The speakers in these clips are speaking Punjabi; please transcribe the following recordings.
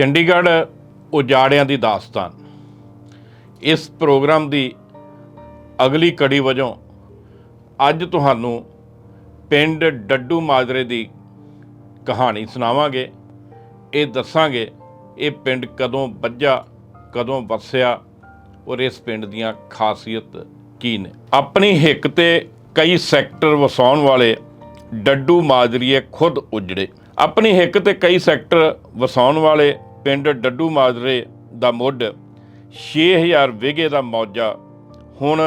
ਚੰਡੀਗੜ੍ਹ ਉਜਾੜਿਆਂ ਦੀ ਦਾਸਤਾਨ। ਇਸ ਪ੍ਰੋਗਰਾਮ ਦੀ ਅਗਲੀ ਕੜੀ ਵਜੋਂ ਅੱਜ ਤੁਹਾਨੂੰ ਪਿੰਡ ਡੱਡੂ ਮਾਜਰੇ ਦੀ ਕਹਾਣੀ ਸੁਣਾਵਾਂਗੇ। ਇਹ ਦੱਸਾਂਗੇ ਇਹ ਪਿੰਡ ਕਦੋਂ ਵੱਜਾ ਕਦੋਂ ਵਸਿਆ ਔਰ ਇਸ ਪਿੰਡ ਦੀਆਂ ਖਾਸੀਅਤ ਕੀ ਨੇ। ਆਪਣੀ ਹਿੱਕ ਤੇ ਕਈ ਸੈਕਟਰ ਵਸਾਉਣ ਵਾਲੇ ਡੱਡੂ ਮਾਜਰੀਏ ਖੁਦ ਉਜੜੇ। ਆਪਣੀ ਹਿੱਕ ਤੇ ਕਈ ਸੈਕਟਰ ਵਸਾਉਣ ਵਾਲੇ ਪਿੰਡ ਡੱਡੂ ਮਾਜਰੇ ਦਾ ਮੁੱਢ 6000 ਵਿਗੇ ਦਾ ਮੌਜਾ ਹੁਣ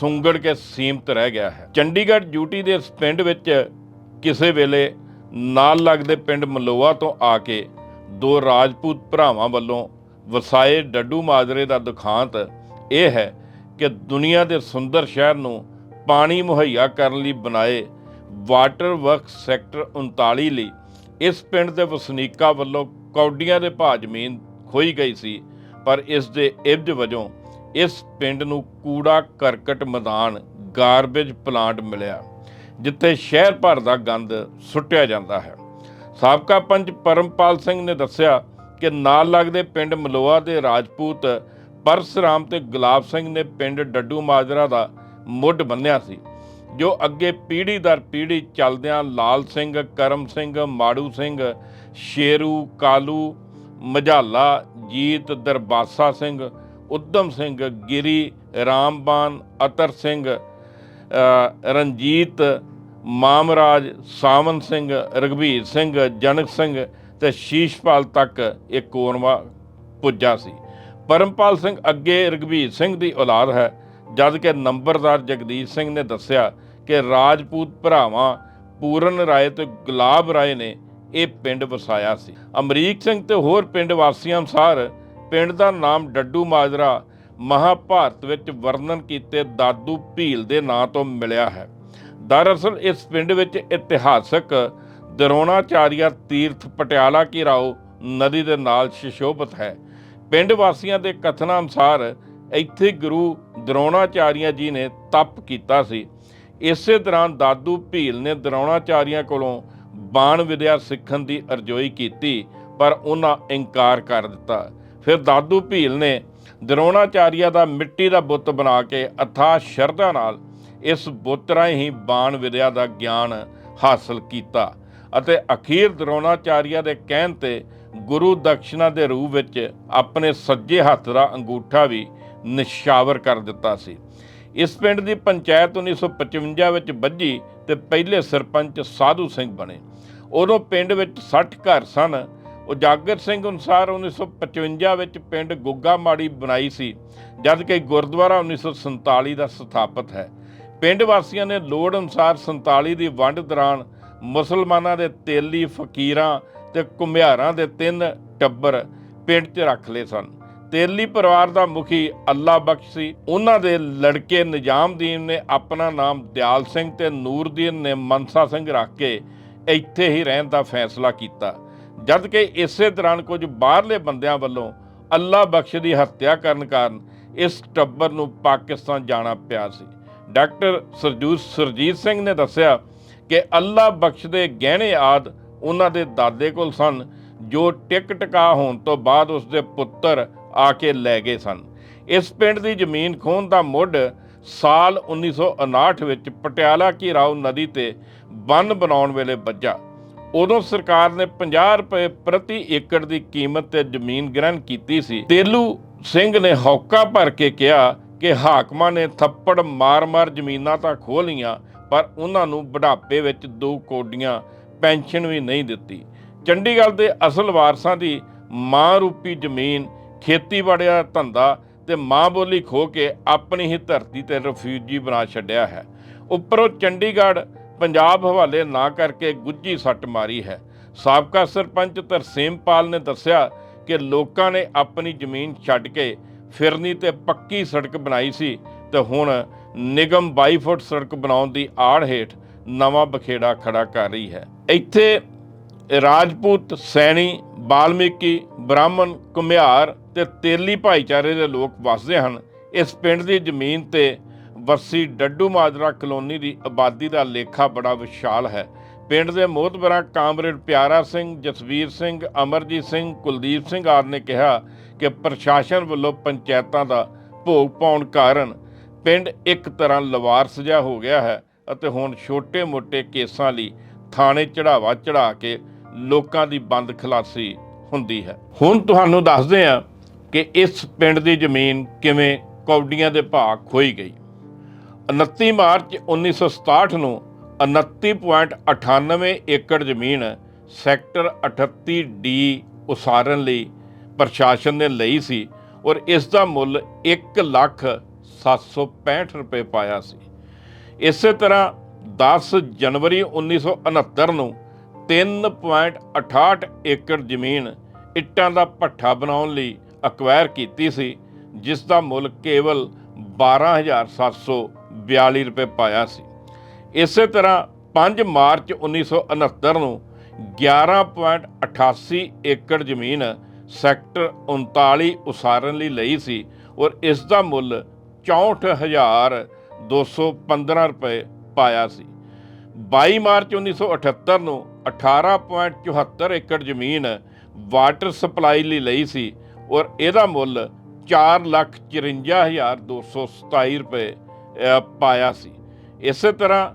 ਸੁੰਗੜ ਕੇ ਸੀਮਤ ਰਹਿ ਗਿਆ ਹੈ। ਚੰਡੀਗੜ੍ਹ ਡਿਊਟੀ ਦੇ ਇਸ ਪਿੰਡ ਵਿੱਚ ਕਿਸੇ ਵੇਲੇ ਨਾਲ ਲੱਗਦੇ ਪਿੰਡ ਮਲੋਆ ਤੋਂ ਆ ਕੇ ਦੋ ਰਾਜਪੂਤ ਭਰਾਵਾਂ ਵੱਲੋਂ ਵਸਾਏ ਡੱਡੂ ਮਾਜਰੇ ਦਾ ਦੁਖਾਂਤ ਇਹ ਹੈ ਕਿ ਦੁਨੀਆ ਦੇ ਸੁੰਦਰ ਸ਼ਹਿਰ ਨੂੰ ਪਾਣੀ ਮੁਹੱਈਆ ਕਰਨ ਲਈ ਬਣਾਏ ਵਾਟਰ ਵਰਕਸ ਸੈਕਟਰ 39 ਲਈ ਇਸ ਪਿੰਡ ਦੇ ਵਸਨੀਕਾਂ ਵੱਲੋਂ ਕੌਡੀਆਂ ਦੇ ਭਾਅ ਜ਼ਮੀਨ ਖੋਈ ਗਈ ਸੀ, ਪਰ ਇਸ ਦੇ ਇਵਜ ਵਜੋਂ ਇਸ ਪਿੰਡ ਨੂੰ ਕੂੜਾ ਕਰਕਟ ਮੈਦਾਨ ਗਾਰਬੇਜ ਪਲਾਂਟ ਮਿਲਿਆ, ਜਿੱਥੇ ਸ਼ਹਿਰ ਭਰ ਦਾ ਗੰਦ ਸੁੱਟਿਆ ਜਾਂਦਾ ਹੈ। ਸਾਬਕਾ ਪੰਚ ਪਰਮਪਾਲ ਸਿੰਘ ਨੇ ਦੱਸਿਆ ਕਿ ਨਾਲ ਲੱਗਦੇ ਪਿੰਡ ਮਲੋਆ ਦੇ ਰਾਜਪੂਤ ਪਰਸਰਾਮ ਤੇ ਗੁਲਾਬ ਸਿੰਘ ਨੇ ਪਿੰਡ ਡੱਡੂ ਮਾਜਰਾ ਦਾ ਮੁੱਢ ਬੰਨਿਆ ਸੀ। ਜੋ ਅੱਗੇ ਪੀੜ੍ਹੀ ਦਰ ਪੀੜ੍ਹੀ ਚੱਲਦਿਆਂ ਲਾਲ ਸਿੰਘ, ਕਰਮ ਸਿੰਘ, ਮਾੜੂ ਸਿੰਘ, ਸ਼ੇਰੂ, ਕਾਲੂ, ਮਝਾਲਾ, ਜੀਤ, ਦਰਬਾਸਾ ਸਿੰਘ, ਉਦਮ ਸਿੰਘ, ਗਿਰੀ ਰਾਮਬਾਨ ਅਤਰ ਸਿੰਘ ਰਣਜੀਤ, ਮਾਮਰਾਜ, ਸਾਵਨ ਸਿੰਘ ਰਗਵੀਰ ਸਿੰਘ, ਜਨਕ ਸਿੰਘ ਤੇ ਸ਼ੀਸ਼ਪਾਲ ਤੱਕ ਇਹ ਕੋਰਵਾ ਪੁੱਜਾ ਸੀ। ਪਰਮਪਾਲ ਸਿੰਘ ਅੱਗੇ ਰਗਵੀਰ ਸਿੰਘ ਦੀ ਔਲਾਦ ਹੈ। ਜਦ ਕਿ ਨੰਬਰਦਾਰ ਜਗਦੀਸ਼ ਸਿੰਘ ਨੇ ਦੱਸਿਆ ਕਿ ਰਾਜਪੂਤ ਭਰਾਵਾਂ ਪੂਰਨ ਰਾਏ ਤੇ ਗੁਲਾਬ ਰਾਏ ਨੇ ਇਹ ਪਿੰਡ ਵਸਾਇਆ ਸੀ। ਅਮਰੀਕ ਸਿੰਘ ਤੇ ਹੋਰ ਪਿੰਡ ਵਾਸੀਆਂ ਅਨੁਸਾਰ ਪਿੰਡ ਦਾ ਨਾਮ ਡੱਡੂ ਮਾਜਰਾ ਮਹਾਭਾਰਤ ਵਿੱਚ ਵਰਣਨ ਕੀਤੇ ਦਾਦੂ ਭੀਲ ਦੇ ਨਾਂ ਤੋਂ ਮਿਲਿਆ ਹੈ। ਦਰਅਸਲ ਇਸ ਪਿੰਡ ਵਿੱਚ ਇਤਿਹਾਸਕ ਦਰੋਣਾਚਾਰੀਆ ਤੀਰਥ ਪਟਿਆਲਾ ਕੀ ਰਾਓ ਨਦੀ ਦੇ ਨਾਲ ਸ਼ਿਸ਼ੋਭਤ ਹੈ। ਪਿੰਡ ਵਾਸੀਆਂ ਦੇ ਕਥਨਾਂ ਅਨੁਸਾਰ ਇੱਥੇ ਗੁਰੂ ਦਰੋਣਾਚਾਰੀਆ ਜੀ ਨੇ ਤਪ ਕੀਤਾ ਸੀ। ਇਸੇ ਦੌਰਾਨ ਦਾਦੂ ਭੀਲ ਨੇ ਦਰੋਣਾਚਾਰੀਆ ਕੋਲੋਂ ਬਾਣ ਵਿਦਿਆ ਸਿੱਖਣ ਦੀ ਅਰਜ਼ੋਈ ਕੀਤੀ, ਪਰ ਉਹਨਾਂ ਇਨਕਾਰ ਕਰ ਦਿੱਤਾ। ਫਿਰ ਦਾਦੂ ਭੀਲ ਨੇ ਦਰੋਣਾਚਾਰੀਆ ਦਾ ਮਿੱਟੀ ਦਾ ਬੁੱਤ ਬਣਾ ਕੇ ਅਥਾ ਸ਼ਰਧਾ ਨਾਲ ਇਸ ਬੁੱਤ ਰਾਹੀਂ ਬਾਣ ਵਿਦਿਆ ਦਾ ਗਿਆਨ ਹਾਸਲ ਕੀਤਾ ਅਤੇ ਅਖੀਰ ਦਰੋਣਾਚਾਰੀਆ ਦੇ ਕਹਿਣ ਤੇ ਗੁਰੂ ਦਕਸ਼ਨਾ ਦੇ ਰੂਪ ਵਿੱਚ ਆਪਣੇ ਸੱਜੇ ਹੱਥ ਦਾ ਅੰਗੂਠਾ ਵੀ ਨਿਸ਼ਾਵਰ ਕਰ ਦਿੱਤਾ ਸੀ। ਇਸ ਪਿੰਡ ਦੀ ਪੰਚਾਇਤ 1955 ਵਿੱਚ ਵੱਜੀ ਤੇ ਪਹਿਲੇ ਸਰਪੰਚ ਸਾਧੂ ਸਿੰਘ ਬਣੇ। ਉਦੋਂ ਪਿੰਡ ਵਿੱਚ 60 ਘਰ ਸਨ। ਉਜਾਗਰ ਸਿੰਘ ਅਨੁਸਾਰ 1955 ਵਿੱਚ ਪਿੰਡ ਗੁੱਗਾ ਮਾੜੀ ਬਣਾਈ ਸੀ ਜਦ ਕਿ ਗੁਰਦੁਆਰਾ 1947 ਦਾ ਸਥਾਪਿਤ ਹੈ। ਪਿੰਡ ਵਾਸੀਆਂ ਨੇ ਲੋੜ ਅਨੁਸਾਰ 47 ਦੀ ਵੰਡ ਦੌਰਾਨ ਮੁਸਲਮਾਨਾਂ ਦੇ ਤੇਲੀ, ਫਕੀਰਾਂ ਤੇ ਕੁਮਿਆਰਾਂ ਦੇ ਤਿੰਨ ਟੱਬਰ ਪਿੰਡ 'ਚ ਰੱਖ ਲਏ ਸਨ। ਤੇਲੀ ਪਰਿਵਾਰ ਦਾ ਮੁਖੀ ਅੱਲਾ ਬਖਸ਼ ਸੀ। ਉਹਨਾਂ ਦੇ ਲੜਕੇ ਨਿਜ਼ਾਮਦੀਨ ਨੇ ਆਪਣਾ ਨਾਮ ਦਿਆਲ ਸਿੰਘ ਤੇ ਨੂਰਦੀਨ ਨੇ ਮਨਸਾ ਸਿੰਘ ਰੱਖ ਕੇ ਇੱਥੇ ਹੀ ਰਹਿਣ ਦਾ ਫੈਸਲਾ ਕੀਤਾ। ਜਦ ਕਿ ਇਸੇ ਦੌਰਾਨ ਕੁਝ ਬਾਹਰਲੇ ਬੰਦਿਆਂ ਵੱਲੋਂ ਅੱਲਾ ਬਖਸ਼ ਦੀ ਹੱਤਿਆ ਕਰਨ ਕਾਰਨ ਇਸ ਟੱਬਰ ਨੂੰ ਪਾਕਿਸਤਾਨ ਜਾਣਾ ਪਿਆ ਸੀ। ਡਾਕਟਰ ਸਰਜੂਤ ਸਰਜੀਤ ਸਿੰਘ ਨੇ ਦੱਸਿਆ ਕਿ ਅੱਲਾ ਬਖਸ਼ ਦੇ ਗਹਿਣੇ ਆਦ ਉਹਨਾਂ ਦੇ ਦਾਦੇ ਕੋਲ ਸਨ, ਜੋ ਟਿਕ ਟਕਾ ਹੋਣ ਤੋਂ ਬਾਅਦ ਉਸ ਦੇ ਪੁੱਤਰ ਆ ਕੇ ਲੈ ਗਏ ਸਨ। ਇਸ ਪਿੰਡ ਦੀ ਜ਼ਮੀਨ ਖੋਹਣ ਦਾ ਮੁੱਢ ਸਾਲ 1959 ਵਿੱਚ ਪਟਿਆਲਾ ਕੀ ਰਾਓ ਨਦੀ ਤੇ ਬੰਨ ਬਣਾਉਣ ਵੇਲੇ ਵੱਜਾ। ਉਦੋਂ ਸਰਕਾਰ ਨੇ 50 ਰੁਪਏ ਪ੍ਰਤੀ ਏਕੜ ਦੀ ਕੀਮਤ ਤੇ ਜ਼ਮੀਨ ਗ੍ਰਹਿਣ ਕੀਤੀ ਸੀ। ਤੇਲੂ ਸਿੰਘ ਨੇ ਹੌਕਾ ਭਰ ਕੇ ਕਿਹਾ ਕਿ ਹਾਕਮਾਂ ਨੇ ਥੱਪੜ ਮਾਰ-ਮਾਰ ਜ਼ਮੀਨਾਂ ਤਾਂ ਖੋਹ ਲਈਆਂ ਪਰ ਉਹਨਾਂ ਨੂੰ ਬੁਢਾਪੇ ਵਿੱਚ ਦੋ ਕੋਡੀਆਂ ਪੈਨਸ਼ਨ ਵੀ ਨਹੀਂ ਦਿੱਤੀ। ਚੰਡੀਗੜ੍ਹ ਦੇ ਅਸਲ ਵਾਰਸਾਂ ਦੀ ਮਾਂ ਰੂਪੀ ਜ਼ਮੀਨ ਖੇਤੀਬਾੜੀ ਦਾ ਧੰਦਾ ਤੇ ਮਾਂ ਬੋਲੀ ਖੋ ਕੇ ਆਪਣੀ ਹੀ ਧਰਤੀ ਤੇ ਰਫਿਊਜੀ ਬਣਾ ਛੱਡਿਆ ਹੈ। ਉੱਪਰੋਂ ਚੰਡੀਗੜ੍ਹ ਪੰਜਾਬ ਹਵਾਲੇ ਨਾ ਕਰਕੇ ਗੁੱਜੀ ਸੱਟ ਮਾਰੀ ਹੈ। ਸਾਬਕਾ ਸਰਪੰਚ ਤਰਸੇਮਪਾਲ ਨੇ ਦੱਸਿਆ ਕਿ ਲੋਕਾਂ ਨੇ ਆਪਣੀ ਜ਼ਮੀਨ ਛੱਡ ਕੇ ਫਿਰਨੀ ਤੇ ਪੱਕੀ ਸੜਕ ਬਣਾਈ ਸੀ ਤੇ ਹੁਣ ਨਿਗਮ 22 ਫੁੱਟ ਸੜਕ ਬਣਾਉਣ ਦੀ ਆੜ ਹੇਠ ਨਵਾਂ ਬਖੇੜਾ ਖੜਾ ਕਰ ਰਹੀ ਹੈ। ਇੱਥੇ ਰਾਜਪੂਤ ਸੈਣੀ, ਬਾਲਮੀਕੀ, ਬ੍ਰਾਹਮਣ ਕੁਮਿਆਰ ਤੇ ਤੇਲੀ ਭਾਈਚਾਰੇ ਦੇ ਲੋਕ ਵੱਸਦੇ ਹਨ। ਇਸ ਪਿੰਡ ਦੀ ਜ਼ਮੀਨ ਤੇ ਵਸੀ ਡੱਡੂ ਮਾਜਰਾ ਕਲੋਨੀ ਦੀ ਆਬਾਦੀ ਦਾ ਲੇਖਾ ਬੜਾ ਵਿਸ਼ਾਲ ਹੈ। ਪਿੰਡ ਦੇ ਮੋਹਤਬਰਾਂ ਕਾਮਰੇਡ ਪਿਆਰਾ ਸਿੰਘ, ਜਸਵੀਰ ਸਿੰਘ, ਅਮਰਜੀਤ ਸਿੰਘ, ਕੁਲਦੀਪ ਸਿੰਘ ਆਦਿ ਨੇ ਕਿਹਾ ਕਿ ਪ੍ਰਸ਼ਾਸਨ ਵੱਲੋਂ ਪੰਚਾਇਤਾਂ ਦਾ ਭੋਗ ਪਾਉਣ ਕਾਰਨ ਪਿੰਡ ਇੱਕ ਤਰ੍ਹਾਂ ਲਵਾਰ ਸਜਾ ਹੋ ਗਿਆ ਹੈ ਅਤੇ ਹੁਣ ਛੋਟੇ-ਮੋਟੇ ਕੇਸਾਂ ਲਈ ਥਾਣੇ ਚੜਾਵਾ ਚੜਾ ਕੇ ਲੋਕਾਂ ਦੀ ਬੰਦ ਖਲਾਸੀ ਹੁੰਦੀ ਹੈ। ਹੁਣ ਤੁਹਾਨੂੰ ਦੱਸਦੇ ਹਾਂ ਕਿ ਇਸ ਪਿੰਡ ਦੀ ਜ਼ਮੀਨ ਕਿਵੇਂ ਕੌਡੀਆਂ ਦੇ ਭਾਅ ਖੋਈ ਗਈ। 29 ਮਾਰਚ 1967 ਨੂੰ 29.98 ਏਕੜ ਜ਼ਮੀਨ ਸੈਕਟਰ 38 ਡੀ ਉਸਾਰਨ ਲਈ ਪ੍ਰਸ਼ਾਸਨ ਨੇ ਲਈ ਸੀ ਔਰ ਇਸ ਦਾ ਮੁੱਲ 1 ਲੱਖ 765 ਰੁਪਏ ਪਾਇਆ ਸੀ। ਇਸੇ ਤਰ੍ਹਾਂ 10 ਜਨਵਰੀ 1969 ਨੂੰ 3.68 ਏਕੜ ਜ਼ਮੀਨ ਇੱਟਾਂ ਦਾ ਭੱਠਾ ਬਣਾਉਣ ਲਈ ਅਕਵਾਇਰ ਕੀਤੀ ਸੀ ਜਿਸ ਦਾ ਮੁੱਲ ਕੇਵਲ 12742 ਰੁਪਏ ਪਾਇਆ ਸੀ। ਇਸੇ ਤਰ੍ਹਾਂ 5 ਮਾਰਚ 1969 ਨੂੰ 11.88 ਏਕੜ ਜ਼ਮੀਨ ਸੈਕਟਰ 39 ਉਸਾਰਨ ਲਈ ਲਈ ਸੀ ਔਰ ਇਸ ਦਾ ਮੁੱਲ 64215 ਰੁਪਏ ਪਾਇਆ ਸੀ। 22 ਮਾਰਚ 1978 ਨੂੰ 18.74 ਏਕੜ ਜ਼ਮੀਨ ਵਾਟਰ ਸਪਲਾਈ ਲਈ ਲਈ ਸੀ ਔਰ ਇਹਦਾ ਮੁੱਲ 454227 ਰੁਪਏ ਪਾਇਆ ਸੀ। ਇਸੇ ਤਰ੍ਹਾਂ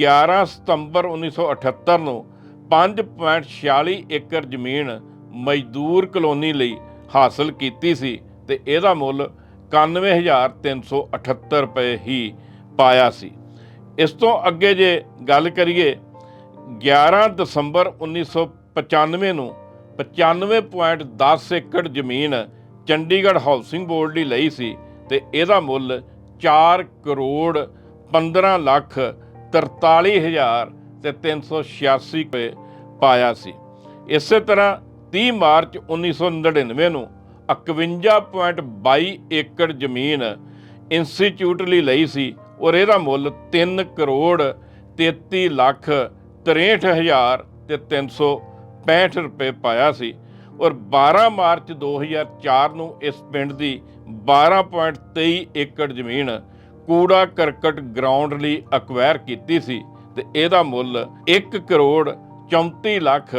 11 ਸਤੰਬਰ 1978 ਨੂੰ 5.46 ਏਕੜ ਜ਼ਮੀਨ ਮਜ਼ਦੂਰ ਕਲੋਨੀ ਲਈ ਹਾਸਲ ਕੀਤੀ ਸੀ ਤੇ ਇਹਦਾ ਮੁੱਲ 91378 ਰੁਪਏ ਹੀ ਪਾਇਆ ਸੀ। ਇਸ ਤੋਂ ਅੱਗੇ ਜੇ ਗੱਲ ਕਰੀਏ 11 ਦਸੰਬਰ 1995 ਨੂੰ 95.10 ਏਕੜ ਜ਼ਮੀਨ ਚੰਡੀਗੜ੍ਹ ਹਾਊਸਿੰਗ ਬੋਰਡ ਲਈ ਲਈ ਸੀ ਤੇ ਇਹਦਾ ਮੁੱਲ 4 ਕਰੋੜ 15 ਲੱਖ 43 ਹਜ਼ਾਰ ਤੇ 386 ਰੁਪਏ ਪਾਇਆ ਸੀ। ਇਸੇ ਤਰ੍ਹਾਂ 30 ਮਾਰਚ 1999 ਨੂੰ 51.22 ਏਕੜ ਜ਼ਮੀਨ ਇੰਸਟੀਚਿਊਟ ਲਈ ਲਈ ਸੀ ਔਰ ਇਹਦਾ ਮੁੱਲ 3 ਕਰੋੜ 33 ਲੱਖ 63 ਹਜ਼ਾਰ ਤੇ 365 ਰੁਪਏ ਪਾਇਆ ਸੀ ਔਰ 12 ਮਾਰਚ 2004 ਨੂੰ ਇਸ ਪਿੰਡ ਦੀ 12.23 ਏਕੜ ਜ਼ਮੀਨ ਕੂੜਾ ਕਰਕਟ ਗਰਾਊਂਡ ਲਈ ਅਕਵਾਇਰ ਕੀਤੀ ਸੀ ਤੇ ਇਹਦਾ ਮੁੱਲ 1 ਕਰੋੜ 34 ਲੱਖ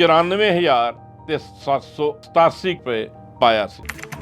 94 ਹਜ਼ਾਰ ਤੇ 787 ਰੁਪਏ ਪਾਇਆ ਸੀ।